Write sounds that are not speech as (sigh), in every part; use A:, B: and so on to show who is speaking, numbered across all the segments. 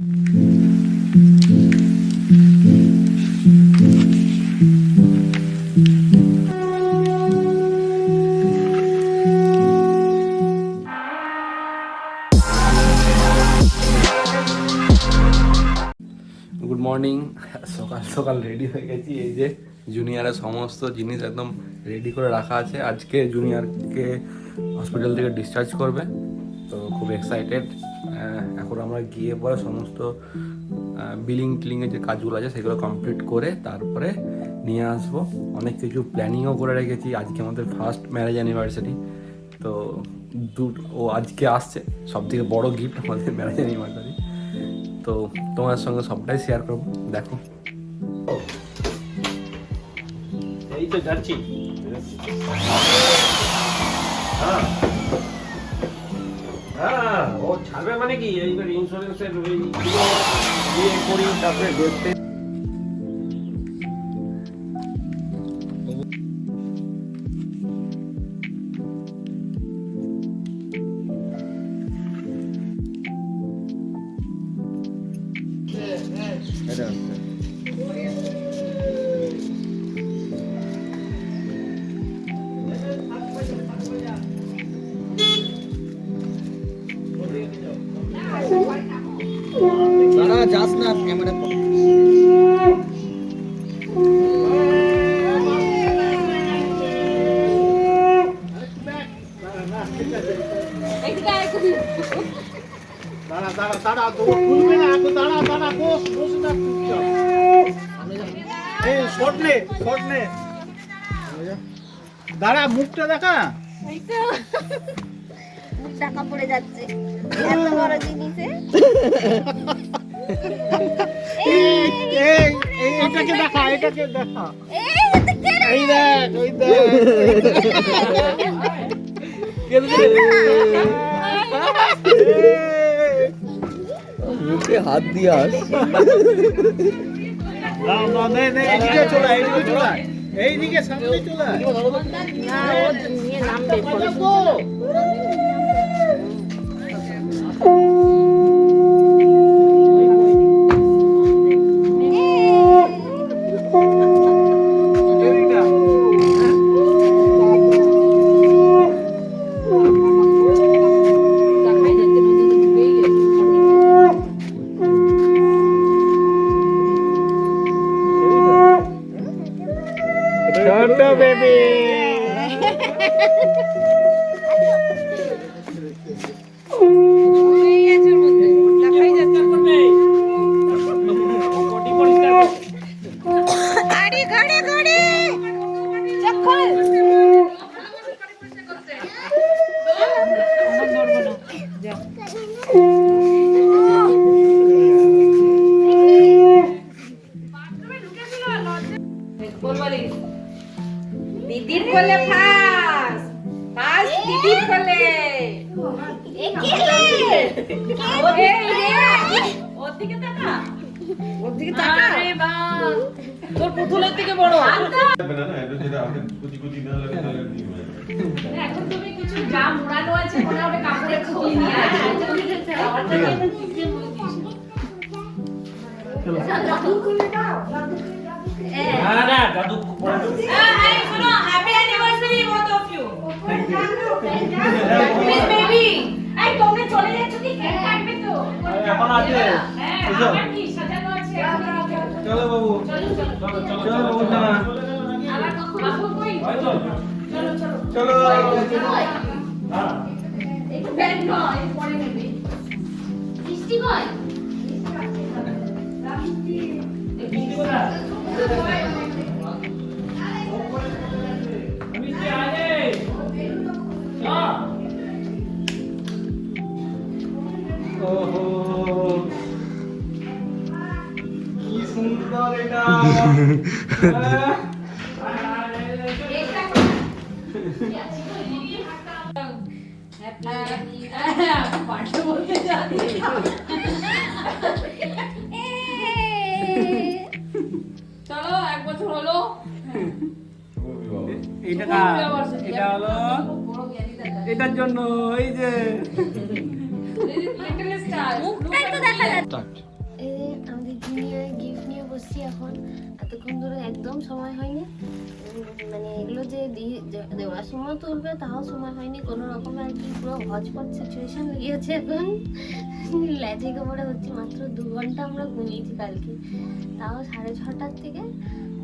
A: Good morning (laughs) সকাল সকাল ready হয়ে গেছি। এই যে জুনিয়রের সমস্ত জিনিস একদম রেডি করে রাখা আছে। আজকে জুনিয়রকে হসপিটাল থেকে ডিসচার্জ করবে। তো খুব এক্সাইটেড এখন আমরা গিয়ে পরে সমস্ত বিলিং টিলিংয়ের যে কাজগুলো আছে সেগুলো কমপ্লিট করে তারপরে নিয়ে আসব। অনেক কিছু প্ল্যানিংও করে রেখেছি। আজকে আমাদের ফার্স্ট ম্যারেজ অ্যানিভার্সারি তো দু ও আজকে আসছে। সব থেকে বড় গিফট আমাদের ম্যারেজ অ্যানিভার্সারি তো তোমার সঙ্গে সবটাই শেয়ার করব। দেখো।
B: এই তো যাচ্ছি। হ্যাঁ। হ্যাঁ ও ছাড়বে মানে কি? এইবার ইন্স্যুরেন্সের ইয়ে করি তারপরে দেখতে
C: যাস না ক্যামেরা
B: দাঁড়া দাঁড়া দাঁড়া তো খুলবে না দাঁড়া দাঁড়া বস বস না চুপচাপ এই শট নে শট নে। দাঁড়া মুখটা দেখা।
D: টাকা পড়ে যাচ্ছে। (laughs) এত বড় জিনিসে। (laughs)
B: এটাকে দেখা এটাকে দেখা
D: এই হাতে
B: দেখ ওই দেখ
C: মুখে হাত দিয়ে আস।
B: এইদিকে সামনে চলে ছোট বেবি। (laughs)
D: গাড়ি
E: দিকে তাকা। ওর দিকে তাকা। আরে বাহ তোর পুতুলের থেকে বড়। এখন তুমি কিছু যা মুড়ানো আছে মনে হবে কাপড়ে খুলে নিয়ে
B: না না দাদু পরে দেবো।
E: শোনো happy anniversary both of you চলো
B: বাবু
E: চলো চলো
B: চলো বাবু না
E: চলো চলো
B: চলো
E: এক বছর হলো।
B: এটা কার? এটা হলো এটার জন্য এই যে
D: মুখটাই তো দেখা যাচ্ছে।
A: স্টার্ট
D: নিয়ে গিফট নিয়ে বসছি এখন। এতক্ষণ ধরে একদম সময় হয়নি। মানে এগুলো যে দি- যে- দেওয়ার সময় তুলবে তাও সময় হয়নি। কোনো রকম আর কি পুরো হজপট সিচুয়েশন লেগেছে এখন। ল্যাজে গোবরে হচ্ছে মাত্র দু ঘণ্টা আমরা ঘুমিয়েছি কালকে। তাও সাড়ে ছটার থেকে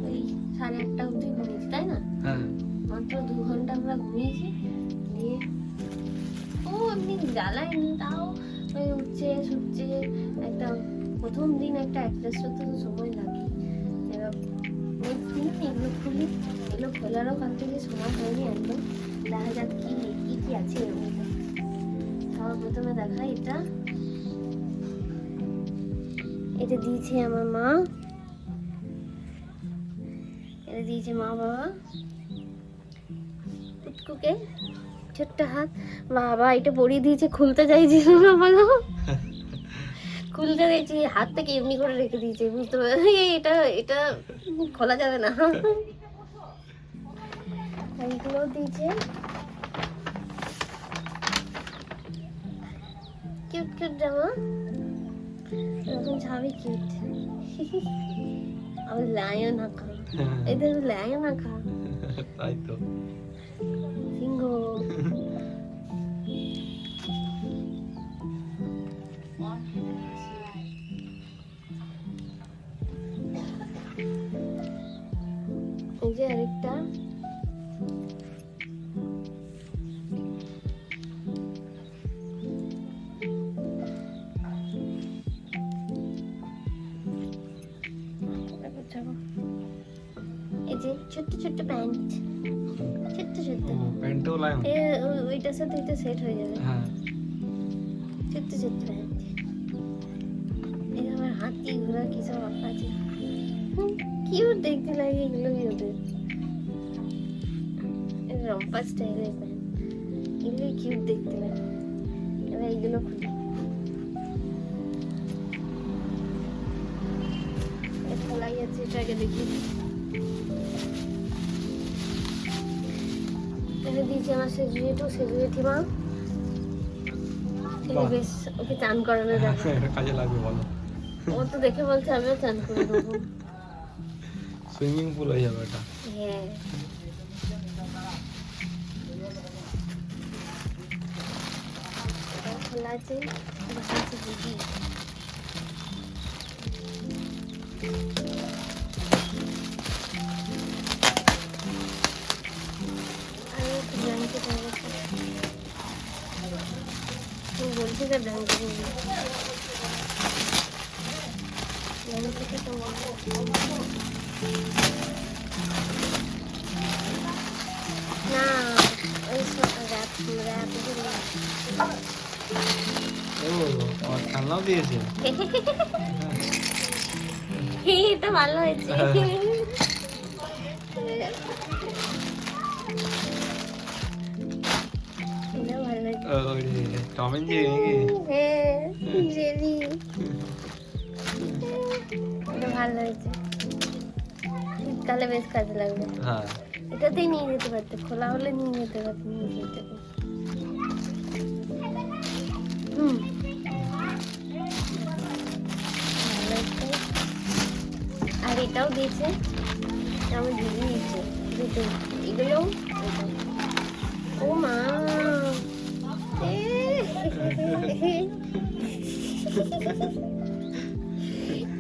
D: ওই সাড়ে আটটা অবধি ঘুমিয়েছি তাই না?
A: হ্যাঁ।
D: মাত্র দু ঘণ্টা আমরা ঘুমিয়েছি। দিয়ে ও এমনি জ্বালায়নি তাও ওই উঠছে শুচ্ছে। একটা প্রথম দিন একটা অ্যাডজাস্ট হতে তো সময় লাগে। এগুলো খুলি এগুলো খোলারও কাল থেকে সময় হয়নি একদম দেখা যাক কি কি কি আছে এর মধ্যে সবার প্রথমে দেখা এটা এটা দিয়েছে আমার মা এটা দিয়েছে মা বাবা। পুটকুকে ছোট্ট হাত। বাবা, এটা পরিয়ে দিয়েছে। খুলতে চাইছিল না বলো। খুলতে চাইছি হাত থেকে এমনি করে রেখে দিয়েছে বুঝতে পারছি এটা এটা খোলা যাবে না। এগুলো দিয়েছে। কিউট কিউট জামা। এরকম ছাবি কিউট। আবার লায়ন আঁকা। এদের লায়ন আঁকা।
A: তাই তো।
D: ছোট্ট ছোট্ট প্যান্ট। ছোট্ট ছোট্ট।
A: প্যান্টেও
D: এ ও- ওইটার সাথে এটা সেট হয়ে যাবে।
A: হ্যাঁ।
D: ছোট্ট ছোট্ট প্যান্ট। এই আমার হাতি ঘোড়া কি সব আঁকা আছে কিউট দেখতে লাগে এগুলো কি ওদের রম্পা স্টাইলের প্যান্ট। এগুলো কিউট দেখতে লাগে। এবার এইগুলো খুলি। খোলাই আছে এটা আগে দেখি। এটা দিয়েছি আমার সেজু জেঠু সেজু জেঠিমা। বেশ ওকে চান করানো যাবে
A: এটা কাজে লাগবে বলো।
D: ও তো দেখে বলছে আমিও চান করে দেবো
A: সুইমিং পুল হয়ে যাবে এটা।
D: হ্যাঁ। খোলা আছে বসে আছে দিদি তো না ওই র্যাপ র্যাপ
A: ও আমার খেলনাও দিয়েছে?
D: এটা ভালো হয়েছে। (laughs) এটা ভালো হয়েছে
A: ও, ওই টম এন্ড জেরি নাকি
D: জেলি এটা ভালো হয়েছে শীতকালে বেশ কাজে লাগবে
A: হ্যাঁ
D: এটাতেই নিয়ে যেতে পারতে খোলা হলে নিয়ে যেতে পারতে নিয়ে যেতে হুম। আর এটাও দিয়েছে আমার দিদি দিয়েছে দুটো এগুলো ও মা।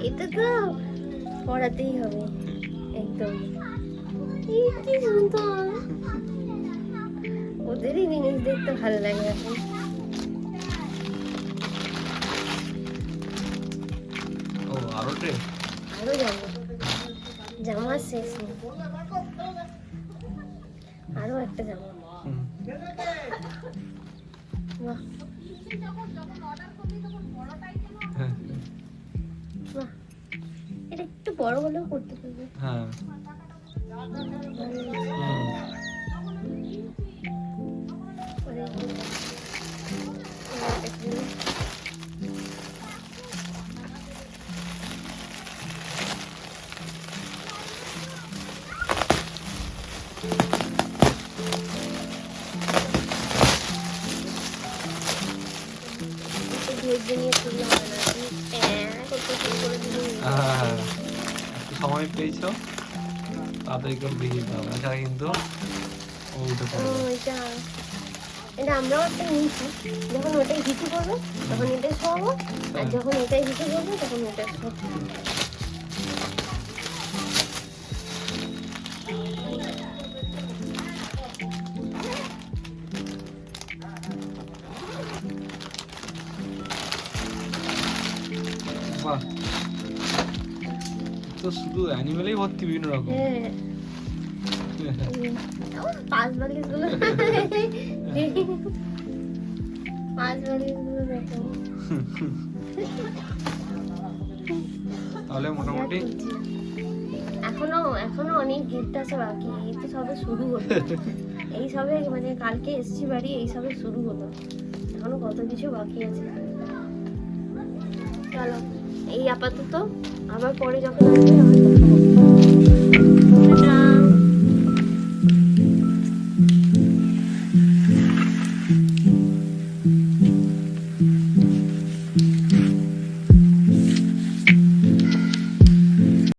D: এটা তো পড়াতেই হবে একদম। কি সুন্দর। ওদেরই জিনিস দেখতে ভালো লাগে এখন। আরও যাব জামা। শেষ আরও একটা জামা। বাহ।
A: হ্যাঁ।
D: এটা একটু বড় হলেও করতে পারবে।
A: হ্যাঁ। হুম। সময় পেয়েছ? তাড়াতাড়ি করে এছাড়া কিন্তু ও উঠে পড়বে
D: এটা আমরাও একটা নিয়েছি। যখন ওটাই হিসু করব তখন এটাই শোয়াবো আর যখন এটাই হিসু করব তখন ওটা শোয়াবো।
A: তো শুধু অ্যানিমেলেই ভর্তি বিভিন্ন রকম।
D: হ্যাঁ। পাঁচ বালিশগুলো পাঁচ বালিশগুলো দেখো।
A: তাহলে মোটামুটি
D: এখনও এখনও অনেক গিফট আছে বাকি। এই তো সবে শুরু হলো। এই সবে মানে কালকে এসছি বাড়ি এই সবে শুরু হলো। এখনও কত কিছু বাকি আছে। চলো। এই আপাতত আবার পরে যখন আসবে আমার